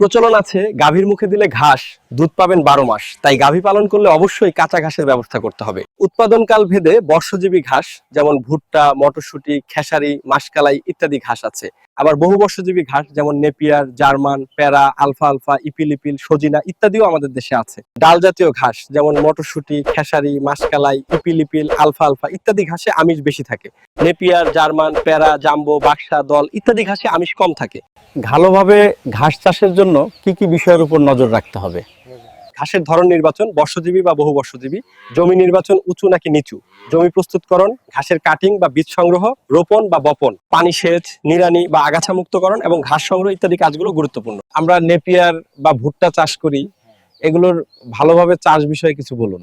প্রচলন আছে, গাভীর মুখে দিলে ঘাস, দুধ পাবেন বারো মাস। তাই গাভী পালন করলে অবশ্যই কাঁচা ঘাসের ব্যবস্থা করতে হবে। উৎপাদনকাল ভেদে বর্ষজীবী ঘাস, যেমন ভুট্টা, মটরশুঁটি, খেসারি, মাসকালাই ইত্যাদি ঘাস আছে। আবার বহু বর্ষজীবী ঘাস, যেমন নেপিয়ার, জার্মান প্যারা আলফা আলফা ইপিলিপিল সজিনা ইত্যাদিও আমাদের দেশে আছে। ডাল জাতীয় ঘাস, যেমন মটরশুঁটি, খেসারি, মাসকালাই ইপিলিপিল আলফা আলফা ইত্যাদি ঘাসে আমিষ বেশি থাকে। নেপিয়ার, জার্মান প্যারা জাম্বো, বাক্সা, দল ইত্যাদি ঘাসে আমিষ কম থাকে। ভালোভাবে ঘাস চাষের জন্য কি কি বিষয়ের উপর নজর রাখতে হবে? ঘাসের ধরন নির্বাচন, বর্ষজীবী বা বহু বর্ষজীবী। জমি নির্বাচন উঁচু নাকি নিচু? জমি প্রস্তুতকরণ, ঘাসের কাটিং বা বীজ সংগ্রহ, রোপণ বা বপন। পানি সেচ নিরানি বা আগাছা মুক্তকরণ এবং ঘাস সংগ্রহ ইত্যাদি কাজগুলো গুরুত্বপূর্ণ। আমরা নেপিয়ার বা ভুট্টা চাষ করি। এগুলোর ভালোভাবে চাষ বিষয়ে কিছু বলুন।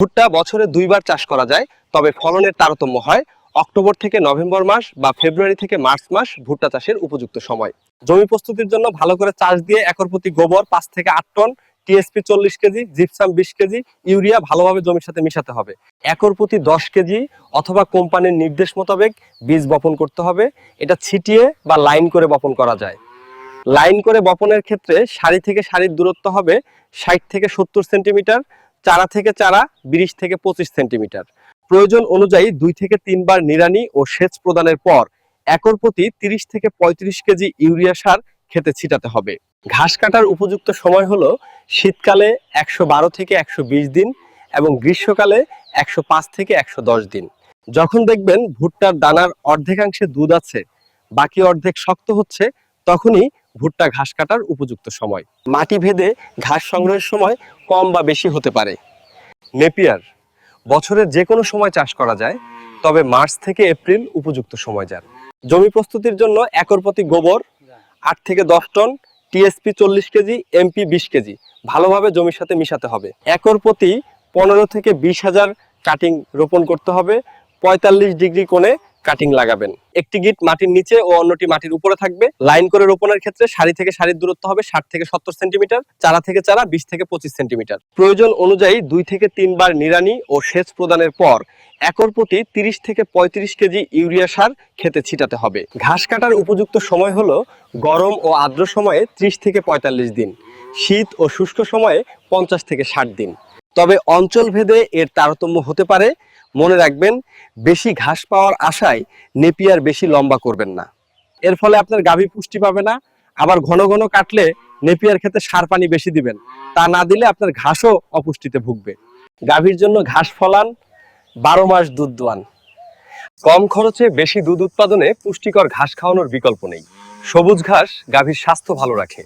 ভুট্টা বছরে দুইবার চাষ করা যায়, তবে ফলনের তারতম্য হয় অক্টোবর থেকে নভেম্বর মাস বা ফেব্রুয়ারি থেকে মার্চ মাস ভুট্টা চাষের উপযুক্ত সময়। জমি প্রস্তুতির জন্য ভালো করে চাষ দিয়ে একর প্রতি গোবর পাঁচ থেকে আট টন টিএসপি চল্লিশ কেজি জিপসাম বিশ কেজি, ইউরিয়া ভালোভাবে জমির সাথে মিশাতে হবে। একর প্রতি দশ কেজি অথবা কোম্পানির নির্দেশ মোতাবেক বীজ বপন করতে হবে। এটা ছিটিয়ে বা লাইন করে বপন করা যায়। লাইন করে বপনের ক্ষেত্রে সারি থেকে সারির দূরত্ব হবে ষাট থেকে সত্তর সেন্টিমিটার, চারা থেকে চারা বিশ থেকে পঁচিশ সেন্টিমিটার। প্রয়োজন অনুযায়ী দুই থেকে তিনবার নিড়ানি ও সেচ প্রদানের পর একর প্রতি তিরিশ থেকে পঁয়ত্রিশ কেজি ইউরিয়া সার খেতে ছিটাতে হবে। ঘাস কাটার উপযুক্ত সময় হলো শীতকালে একশো বারো থেকে একশো বিশ দিন এবং গ্রীষ্মকালে একশো পাঁচ থেকে একশো দশ দিন। যখন দেখবেন ভুট্টার দানার অর্ধেকাংশে দুধ আছে, বাকি অর্ধেক শক্ত হচ্ছে, তখনই ভুট্টা ঘাস কাটার উপযুক্ত সময়। মাটি ভেদে ঘাস সংগ্রহের সময় কম বা বেশি হতে পারে। নেপিয়ার, বছরের যে কোনো সময় চাষ করা যায়, তবে মার্চ থেকে এপ্রিল উপযুক্ত সময় যার। জমি প্রস্তুতির জন্য একর প্রতি গোবর আট থেকে দশ টন টিএসপি চল্লিশ কেজি এমপি বিশ কেজি। ভালোভাবে জমির সাথে মিশাতে হবে। একর প্রতি পনেরো থেকে বিশ হাজার কাটিং রোপণ করতে হবে। পঁয়তাল্লিশ ডিগ্রি কোণে কাটিং লাগাবেন। একটি গিট মাটির নিচে ও অন্যটি মাটির উপরে থাকবে। লাইন করে রোপণের ক্ষেত্রে সারি থেকে সারির দূরত্ব হবে ষাট থেকে সত্তর সেন্টিমিটার, চারা থেকে চারা বিশ থেকে পঁচিশ সেন্টিমিটার। প্রয়োজন অনুযায়ী দুই থেকে তিনবার নিড়ানি ও সেচ প্রদানের পর একর প্রতি তিরিশ থেকে পঁয়ত্রিশ কেজি ইউরিয়া সার খেতে ছিটাতে হবে। ঘাস কাটার উপযুক্ত সময় হলো গরম ও আর্দ্র সময়ে ত্রিশ থেকে পঁয়তাল্লিশ দিন, শীত ও শুষ্ক সময়ে পঞ্চাশ থেকে ষাট দিন। তবে অঞ্চল ভেদে এর তারতম্য হতে পারে মনে রাখবেন, বেশি ঘাস পাওয়ার আশায় নেপিয়ার বেশি লম্বা করবেন না। এর ফলে আপনার গাভী পুষ্টি পাবে না, আবার ঘন ঘন কাটলে নেপিয়ার ক্ষেত্রে সার পানি বেশি দিবেন। তা না দিলে আপনার ঘাসও অপুষ্টিতে ভুগবে। গাভীর জন্য ঘাস ফলান, বারো মাস দুধ দোয়ান। কম খরচে বেশি দুধ উৎপাদনে পুষ্টিকর ঘাস খাওয়ানোর বিকল্প নেই। সবুজ ঘাস গাভীর স্বাস্থ্য ভালো রাখে।